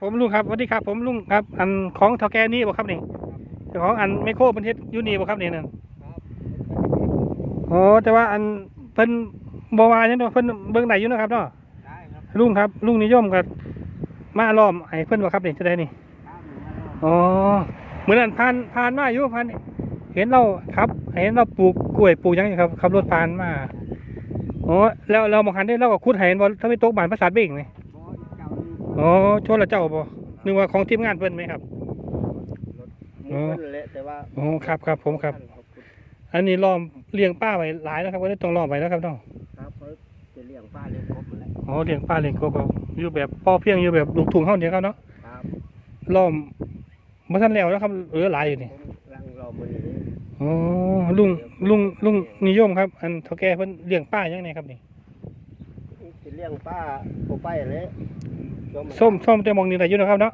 ผมลุงครับสวัสดีครับ ผมลุงครับ อันของเท่าแก่นี่บ่ครับนี่เจ้าของอันไมโครเป็นเฮ็ดอยู่นี่บ่ครับนี่นั่นอ๋อแต่ว่าอันเพิ่นบ่ว่าหยังดอกเพิ่นเบิ่งได้อยู่นะครับเนาะได้ครับลุงครับลุงนิยมก็มาล้อมให้เพิ่นบ่ครับนี่จะได้นี่ครับอ๋อเหมือนนั้นผ่านผ่านมาอยู่ผ่านเห็นเราครับเห็นเราปลูกกล้วยปลูกหยังอยู่ครับขับรถผ่านมาอ๋อแล้วเราบางคันได้เราก็คุดให้เห็นบ่ถ้าไม่ตกบ้านประสาทเบ่งนี่บ่เจ้านี่ อ๋อชวนละเจ้าบ่นึกว่าของทีมงานเพิ่นไหมครับรถมีคนแหละแต่ว่าอ๋อครับครับผมครับขอณอันนี้ล้อมเลี้ยงป้าไว้หลายแล้วครับก็ได้ต้องล้อมไว้แล้วครับน้องครับเขาจะเลี้ยงป้าเลี้ยงกบมาแล้วอ๋อเลี้ยงป้าเลี้ยงกบครับอยู่แบบพอเพียงอยู่แบบลูกทุ่งเฮาเนี่ยครับเนาะครับล้อมบ่ทันแล้วนะครับเหลือหลายอยู่นี่ผมรังรอมันอยู่นี่อ๋อลุงลุงลุงนิยมครับ อันเฒ่าแก่เพิ่นเลี้ยงป้ายังไงครับนี่จะเลี้ยงป้าโอไปเลย ส้มส้มแต่มองนี่ได้อยู่นะครับเนาะ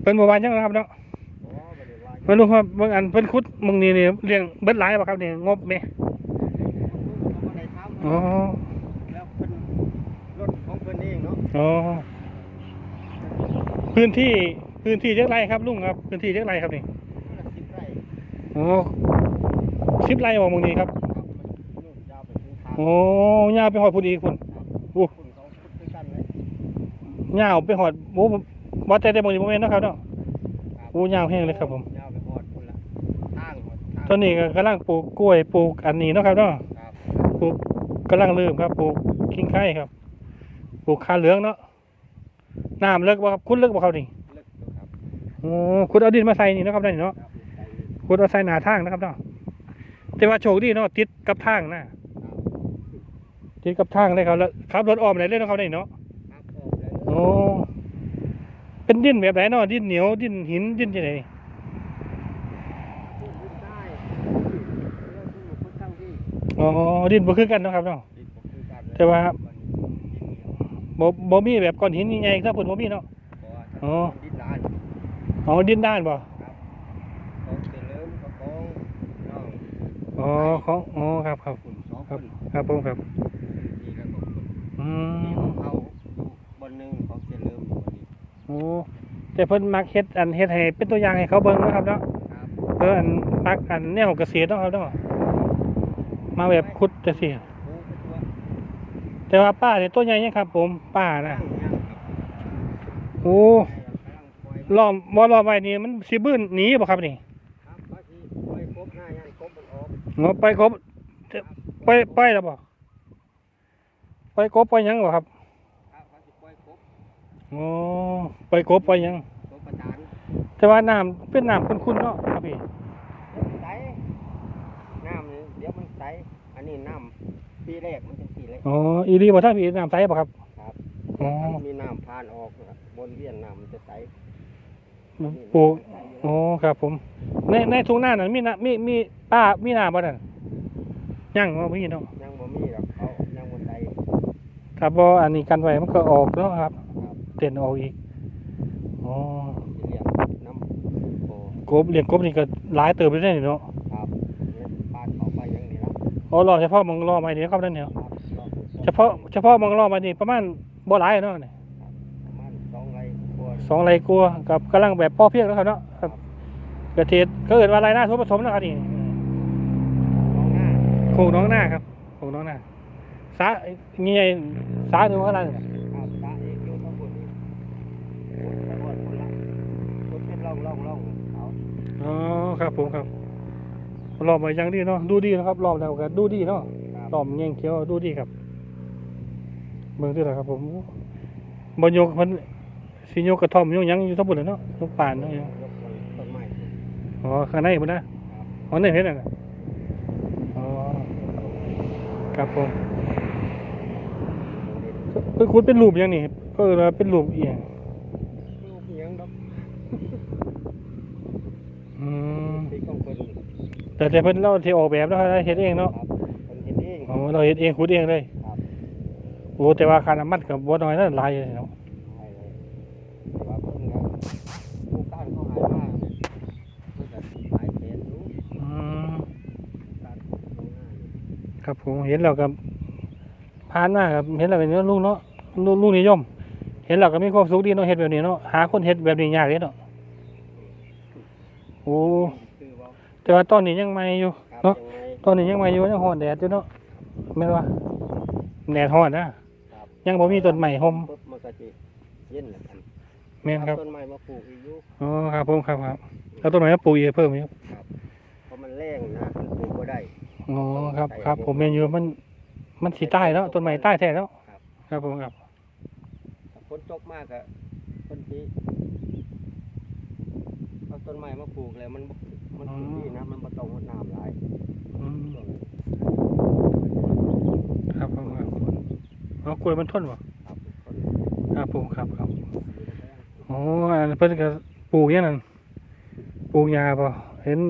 เพิ่นบ่ว่าหยังนะครับเนาะอ๋อบ่ได้ว่าเพิ่นลุงครับเบิ่งอันเพิ่นขุดมองนี่นี่เลี้ยงเบิดหลายบ่ครับนี่งบแม่เขาบ่ได้ทำอ๋อแล้วเพิ่นรถของเพิ่นเองเนาะอ๋อพื้นที่พื้นที่จักไรครับลุงครับ พื้นที่จักไรครับนี่ละสิบไร่อ๋อสิบไร่บ่มองนี้ครับครับมันนู่นยาวไปถึงทางโอ้ยาวไปหอดพุ่นอีกพุ่น คุณเขาพูดด้วยกันเลย ยาวไปหอดโอ้บ่แต่แต่มองนี้บ่แม่นเนาะครับเนาะครับโอ้ยาวแห้งเลยครับผมยาวไปหอดคุณละทางหอดทางตอนนี้ก็กำลังปลูกกล้วยปลูกอันนี้เนาะครับเนาะครับปลูกกำลังเริ่มครับปลูกขิงไข่ครับปลูกขาเหลืองเนาะน้ำเลิกบ่ครับคุณเลิกบ่ครับนี่เลิกแล้วครับโอ้คุณเอาดินมาใส่นี่เนาะครับได้นี่เนาะครับใส่คุณเอาใส่หน้าทางนะครับเนาะแต่ว่าโชคดีเนาะติดกับทางนะติดกับทางเลยครับแล้วขับรถอ้อมไหนเลยเนาะครับได้นี่เนาะ โอ้เป็นดินแบบไหนเนาะดินเหนียวดินหินดินจังไดนี่พูดได้แล้วคุณพูดตั้งที่อ๋อดินบ่คือกันเนาะครับเนาะดินผมคือกันแต่ว่าบ่บ่มีแบบก้อนหินใหญ่ๆถ้าพุ่นบ่มีเนาะอ๋อดินลานอ๋อดินด้านบ่ของเจริญกับของน้องอ๋อของอ๋อครับครับคุณสองคครับนครับผมครับนี่แล้วก็ คุณอืนี่มของเขาอยู่บนหนึ่งของเจริญอยู่บนนี้โอ้แต่เพิ่นมักเฮ็ดอันเฮ็ดให้เป็นตัวอย่างให้เขาเบิ่งเนาะครับเนาะครับเอออันมักอันแนวเกษตรเนาะครับเนาะมาแบบขุดจังซี่โอ้ไปตัวแต่ว่าป้าเนี่ยตัวใหญ่ยังครับ ผมป้านะตั้งยังครับโอ้กำลังปล่อยล้อมบ่ล้อมไว้นี่มันสิบื้นหนีบ่ครับนี่ครับพระที่ปล่อยกบหน้ายังกบมันออกงอไปกบไปไปแล้วบ่ไปกบไปหยังบ่ครับครับพระที่ปล่อยกบ อ๋อไปกบไปหยังกบประจานแต่ว่าน้ำเป็นน้ำคุ้นๆเนาะครับพี่เดี๋ยวมันใสน้ำนี่เดี๋ยวมันใสอันนี้น้ำปีแรกมันจะสีแรกอ๋ออีรีบ่ท่านพี่น้ำใสบ่ครับครับอ๋อมันมีน้ำผ่านออกนะครับวนเวียนน้ำมันจะใสปลูกอ๋อครับ ผม ในในทุ่งนานั่นมีน้ำมีมีป้ามีน้ำบ่นั่นยังบ่มีเนาะยังบ่มีหรอกเขายังบ่ใสถ้าบ่อันนี้กันไว้มันก็ออกเนาะครับครับ เต้นออกอีกอ๋อสิเรียกน้ำโอ้กบเลี้ยงกบนี่ก็หลายเติบเลยนี่เนาะครับเนี่ยปาดเข้าไปอย่างนี้ละอ๋อรอเฉพาะมองรอไม้นี่ครับนั่นเนี่ยครับรอบเฉพาะเฉพาะมองรอไม้นี่ประมาณบ่หลายเนาะนี่ประมาณสองไร่กว่าสองไรกลัวากับกำลังแบบพอเพียงแล้วครับเนาะครับเกษตรก็เกิดว่าไรหน้าทุบผสมนะครับนี่น้องหน้าโคงน้องหน้าครับโคงน้องหน้าสาเงี้ยสาถึงว่าอะไรเนี่ย ครับตาเอกอยู่ทั้งหมดนี้ทั้งหมดคนละ คนเป็นร่องร่องร่องเขาอ๋อครับผมครับรอบมายังดีเนาะดูดีนะครับรอบแล้วก็ดูดีเนาะครับรอบเงี้ยเขียวดูดีครับ เมืองที่ไหนครับ ผมบนยกมันสิยกกระท่อมยกหยังอยู่ทั้งหมดเลยเนาะยกป่านเนาะยกต้นไม้อ๋อข้างในมันนะอ๋อนี่เห็นอะนะอ๋อครับผมเป็นคุณเป็นรูปยังนี่ก็เออเป็นรูปเอียงลูกเอียงดอก อืมที่ของเพิ่นแต่แต่เพิ่นเราที่ออกแบบเนาะเฮ็ดเองเนาะครับเพิ่นเฮ็ดเองอ๋อเราเฮ็ดเองขุดเองเลยครับ โอ้แต่ว่าค่าน้ำมันก็บ่น้อยนะหลายอยู่เนาะใช่เลยแต่ว่าเพิ่นก็ผู้การเขาหายมาเพิ่นก็หลายแสนอยู่อืมการของหน้านี่ครับผมเห็นแล้วก็ผ่านมาครับเห็นแล้วก็เนาะลุงเนาะลุงลุงนิยม เห็นเราก็มีความสุขดีเนาะเฮ็ดแบบนี้เนาะหาคนเฮ็ดแบบนี้ยากเลยเนาะ โอ้คือว่าแต่ว่าตอนนี้ยังใหม่อยู่ครับเนาะยังไงตอนนี้ยังใหม่อยู่ยังฮ้อนแดดอยู่เนาะแม่นว่าแดดฮ้อนนะครับยังบ่มีต้นใหม่ห่มปุ๊บมันก็จะเย็นแหละครับแม่นครับเอาต้นไม้มาปลูกอีกอยู่อ๋อครับผมครับครับแล้วต้นไม้มาปลูกอีกเพิ่มอยู่เพราะมันแรงนะมันปลูกก็ได้อ๋อครับครับ ผมแม่นอยู่มัน มันสิใต้แล้วต้นไม้ใต้แท้แล้วครับครับผมครับถ้าฝนตกมากอะคนที่ เอาต้นไม้มาปลูกแล้วมันบ่มันปลูกดีนะมันบ่ต้องรดน้ำหลายอืมครับผมครับอ๋อกล้วยมันทนบ่ครับคนครับผมครับครับอ๋ออันเพิ่นก็ปลูกอย่างนั้นปลูกหญ้าบ่เห็น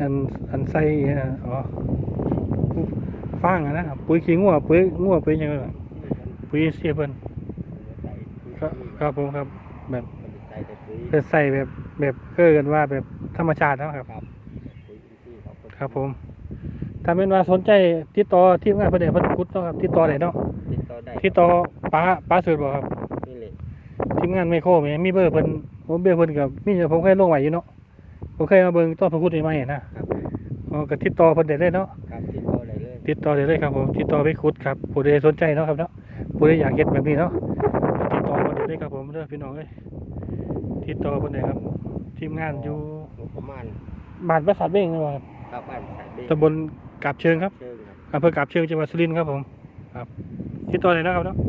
อันอันใส่อันนั้นอ๋อฟางอะนะครับปุ๋ยขี้งัวปุ๋ยงัวปุ๋ยหยังนั่นน่ะปุ๋ยเสียเพิ่นใส่ครับครับผมครับ แบบใส่แต่ปุ๋ย เพิ่นใส่แบบ แบบเคือกันว่าแบบธรรมชาติเนาะครับ ครับปุ๋ยอินทรีย์เขาก็ครับผม ถ้าเป็นว่าสนใจติดต่อทีมงานเพิ่นได้เพิ่นคุดเนาะครับติดต่อได้เนาะติดต่อได้ติดต่อป้าป้าสุดบ่ครับนี่เลยทีมงานไมโครแม่มีเบอร์เพิ่นผมเบอร์เพิ่นก็มีแต่ผมเคยลงไว้อยู่เนาะผมเคยมาเบิ่งต้นพระพุทธใหม่นะครับอ๋อก็ติดต่อเพิ่นได้เลยเนาะครับติดต่อได้เลยติดต่อได้เลยครับผมติดต่อไปขุดครับผู้ใดสนใจเนาะครับเนาะผู้ใดอยากเฮ็ดแบบนี้เนาะติดต่อเพิ่นได้เลยครับผมเด้อพี่น้องเอ้ยติดต่อเพิ่นได้ครับ ทีมงานอยู่งบประมาณบ้านประสาทเบ้งนะครับครับบ้านสายเบตำบลกาบเชิงครับเชิงครับอำเภอกาบเชิงจังหวัดสุรินทร์ครับผม ครับติดต่อเลยนะครับเนาะค